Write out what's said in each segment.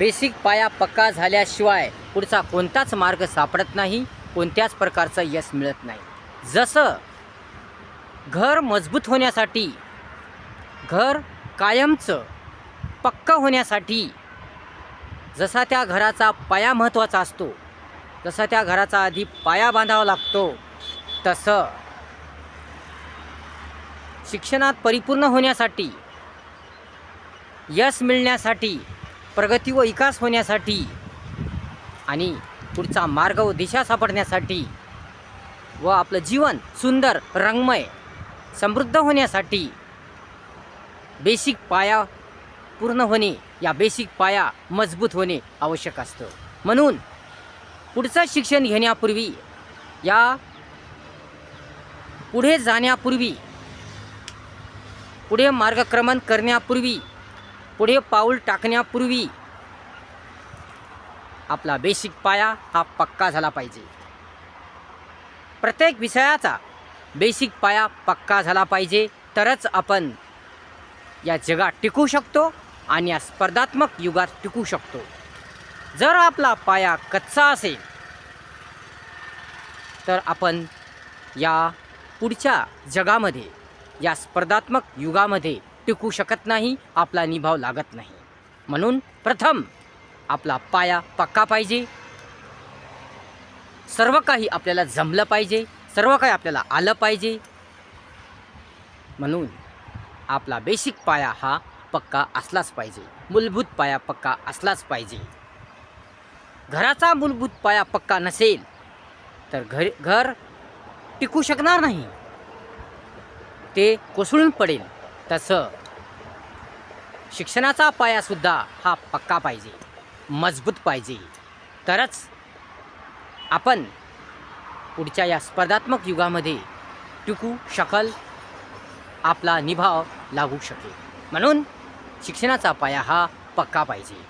Basic पाया पक्का झाल्याशिवाय पुढचा कोणताच मार्ग सापडत नाही कोणत्याच प्रकारचं यश मिळत नाही. जसं घर मजबूत होण्यासाठी घर कायमचं पक्का होण्यासाठी जसा त्या घराचा पाया महत्त्वाचा असतो जसा त्या घराचा आधी पाया बांधावा लागतो तसं शिक्षणात परिपूर्ण होण्यासाठी यश मिळण्यासाठी प्रगती व विकास होण्यासाठी आणि पुढचा मार्ग व दिशा सापडण्यासाठी व आपलं जीवन सुंदर रंगमय समृद्ध होण्यासाठी बेसिक पाया पूर्ण होणे या बेसिक पाया मजबूत होणे आवश्यक असतं. म्हणून पुढचं शिक्षण घेण्यापूर्वी या पुढे जाण्यापूर्वी पुढे मार्गक्रमण करण्यापूर्वी पुढे पाऊल टाकण्यापूर्वी आपला बेसिक पाया हा पक्का झाला पाहिजे. प्रत्येक विषयाचा बेसिक पाया पक्का झाला पाहिजे. तरच आपण या जगात टिकू शकतो आणि या स्पर्धात्मक युगात टिकू शकतो. जर आपला पाया कच्चा असेल तर आपण या पुढच्या जगामध्ये या स्पर्धात्मक युगामध्ये टिकू शकत नाही आपला निभाव लागत नाही. म्हणून प्रथम आपला पाया पक्का पाहिजे. सर्व काही आपल्याला जमलं पाहिजे सर्व काही आपल्याला आलं पाहिजे. म्हणून आपला बेसिक पाया हा पक्का असलाच पाहिजे. मूलभूत पाया पक्का असलाच पाहिजे. घराचा मूलभूत पाया पक्का नसेल तर घर घर टिकू शकणार नाही. ते कोसळून पडेल. तसं. शिक्षणाचा पायासुद्धा हा पक्का पाहिजे मजबूत पाहिजे. तरच आपण पुढच्या या स्पर्धात्मक युगामध्ये टिकू शकल आपला निभाव लागू शकेल. म्हणून शिक्षणाचा पाया हा पक्का पाहिजे.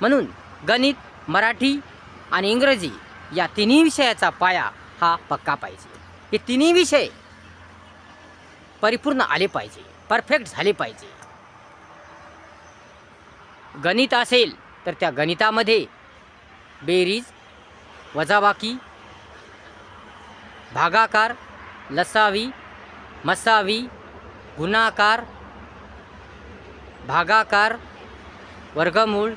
म्हणून गणित मराठी आणि इंग्रजी या तिन्ही विषयाचा पाया हा पक्का पाहिजे. हे तिन्ही विषय परिपूर्ण आले पाहिजे. परफेक्ट झाले पाहिजे. गणित असेल तर त्या गणितामध्ये बेरीज वजाबाकी भागाकार लसावी मसावी गुणाकार भागाकार वर्गमूळ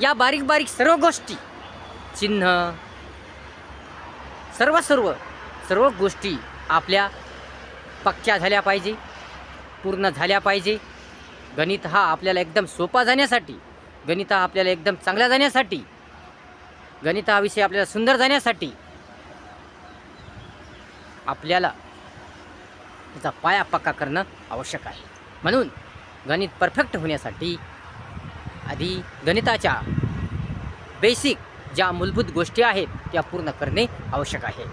या बारीक बारीक सर्व गोष्टी चिन्ह सर्व सर्व सर्व गोष्टी आपल्या पक्क्या झाल्या पाहिजे. पूर्ण झाल्या पाहिजे. गणित हा आपल्याला एकदम सोपा जाण्यासाठी गणित हा आपल्याला एकदम चांगला जाण्यासाठी गणित हा विषय आपल्याला सुंदर जाण्यासाठी आपल्याला त्याचा पाया पक्का करणं आवश्यक आहे. म्हणून गणित परफेक्ट होण्यासाठी आधी गणिताच्या बेसिक ज्या मूलभूत गोष्टी आहेत त्या पूर्ण करणे आवश्यक आहे.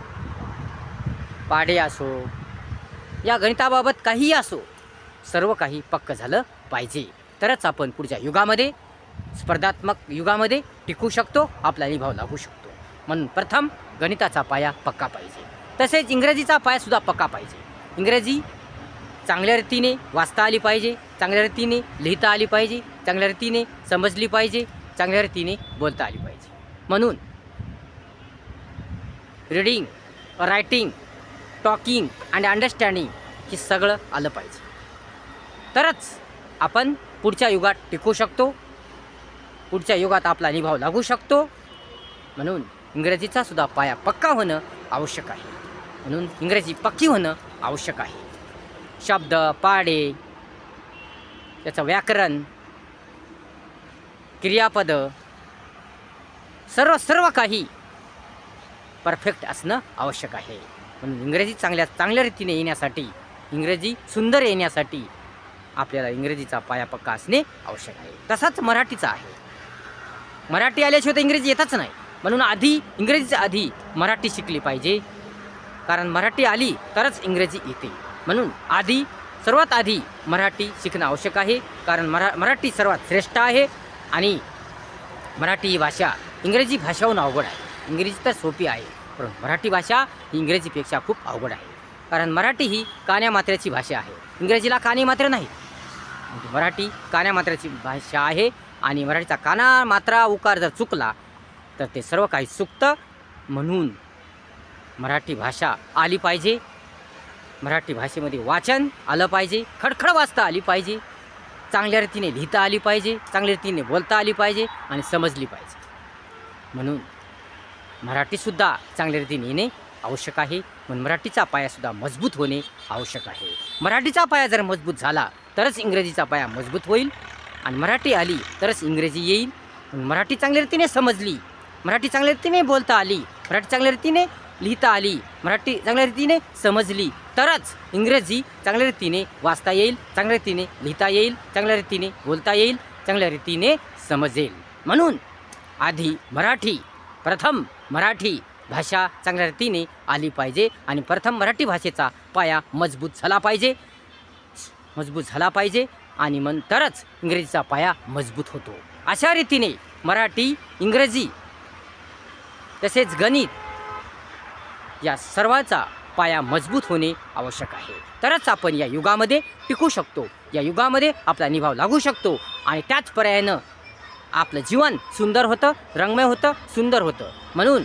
पाढे असो या गणिताबाबत काहीही असो सर्व काही पक्क झालं पाहिजे. तरच आपण पुढच्या युगामध्ये स्पर्धात्मक युगामध्ये टिकू शकतो आपला निभाव लागू शकतो. म्हणून प्रथम गणिताचा पाया पक्का पाहिजे. तसेच इंग्रजीचा पायासुद्धा पक्का पाहिजे. इंग्रजी चांगल्या रीतीने वाचता आली पाहिजे चांगल्या रीतीने लिहिता आली पाहिजे चांगल्या रीतीने समजली पाहिजे चांगल्या रीतीने बोलता आली पाहिजे. म्हणून reading writing talking and understanding हे सगळं आलं पाहिजे. तरच आपण पुढच्या युगात टिकू शकतो. पुढच्या युगात आपला निभाव लागू शकतो. म्हणून इंग्रजीचा सुद्धा पाया पक्का होणं आवश्यक आहे. म्हणून इंग्रजी पक्की होणं आवश्यक आहे. शब्द पाडे त्याचं व्याकरण क्रियापद सर्व सर्व काही परफेक्ट असणं आवश्यक आहे. म्हणून इंग्रजी चांगल्या चांगल्या रीतीने येण्यासाठी इंग्रजी सुंदर येण्यासाठी आपल्याला इंग्रजीचा पाया पक्का असणे आवश्यक आहे. तसाच मराठीचा आहे. मराठी आल्याशिवाय तर इंग्रजी येतच नाही. म्हणून आधी इंग्रजीच्या आधी मराठी शिकली पाहिजे. कारण मराठी आली तरच इंग्रजी येते. म्हणून आधी सर्वात आधी मराठी शिकणं आवश्यक आहे. कारण मरा मराठी सर्वात श्रेष्ठ आहे आणि मराठी ही भाषा इंग्रजी भाषाहून अवघड आहे. इंग्रजी तर सोपी आहे पण मराठी भाषा ही इंग्रजीपेक्षा खूप अवघड आहे. कारण मराठी ही कान्या मात्र्याची भाषा आहे. इंग्रजीला काने मात्र नाही. म्हणजे मराठी काना मात्र्याची भाषा आहे आणि मराठीचा काना मात्रा उकार जर चुकला तर ते सर्व काही चुकतं म्हणून मराठी भाषा आली पाहिजे. मराठी भाषेमध्ये वाचन आलं पाहिजे खडखड वाचता आली पाहिजे चांगल्या रीतीने लिहिता आली पाहिजे चांगल्या रीतीने बोलता आली पाहिजे आणि समजली पाहिजे. म्हणून मराठीसुद्धा चांगल्या रीतीने येणे आवश्यक आहे. म्हणून मराठीचा पायासुद्धा मजबूत होणे आवश्यक आहे. मराठीचा पाया जर मजबूत झाला तरच इंग्रजीचा पाया मजबूत होईल. आणि मराठी आली तरच इंग्रजी येईल. मराठी चांगल्या रीतीने समजली. मराठी चांगल्या रीतीने बोलता आली. मराठी चांगल्या रीतीने लिहिता आली. मराठी चांगल्या रीतीने समजली. तरच इंग्रजी चांगल्या रीतीने वाचता येईल चांगल्या रीतीने लिहिता येईल चांगल्या रीतीने बोलता येईल चांगल्या रीतीने समजेल. म्हणून आधी मराठी प्रथम मराठी भाषा चांगल्या रीतीने आली पाहिजे आणि प्रथम मराठी भाषेचा पाया मजबूत झाला पाहिजे. मजबूत झाला पाहिजे आणि मन तरच इंग्रजीचा पाया मजबूत होतो. अशा रीतीने मराठी इंग्रजी तसेच गणित या सर्वांचा पाया मजबूत होणे आवश्यक आहे. तरच आपण या युगामध्ये टिकू शकतो. या युगामध्ये आपला निभाव लागू शकतो आणि त्याच पर्यायानं आपलं जीवन सुंदर होतं रंगमय होतं सुंदर होतं. म्हणून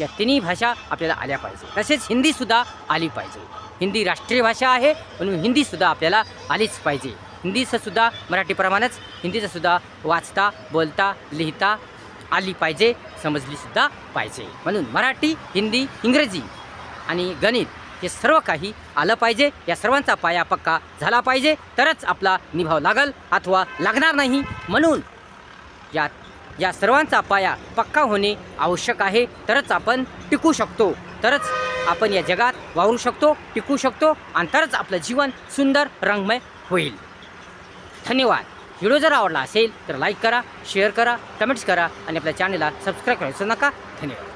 या तिन्ही भाषा आपल्याला आल्या पाहिजे. तसेच हिंदीसुद्धा आली पाहिजे. हिंदी राष्ट्रीय भाषा आहे म्हणून हिंदीसुद्धा आपल्याला आलीच पाहिजे. हिंदीचंसुद्धा मराठीप्रमाणेच हिंदीचंसुद्धा वाचता बोलता लिहिता आली पाहिजे समजलीसुद्धा पाहिजे. म्हणून मराठी हिंदी इंग्रजी आणि गणित हे सर्व काही आलं पाहिजे. या सर्वांचा पाया पक्का झाला पाहिजे. तरच आपला निभाव लागल अथवा लागणार नाही. म्हणून या या सर्वांचा पाया पक्का होणे आवश्यक आहे. तरच आपण टिकू शकतो. तरच आपण या जगात वावरू शकतो टिकू शकतो आणि तरच आपलं जीवन सुंदर रंगमय होईल. धन्यवाद. व्हिडिओ जर आवडला असेल तर लाईक करा शेअर करा कमेंट्स करा आणि आपल्या चॅनलला सबस्क्राईब करायचं नका. धन्यवाद.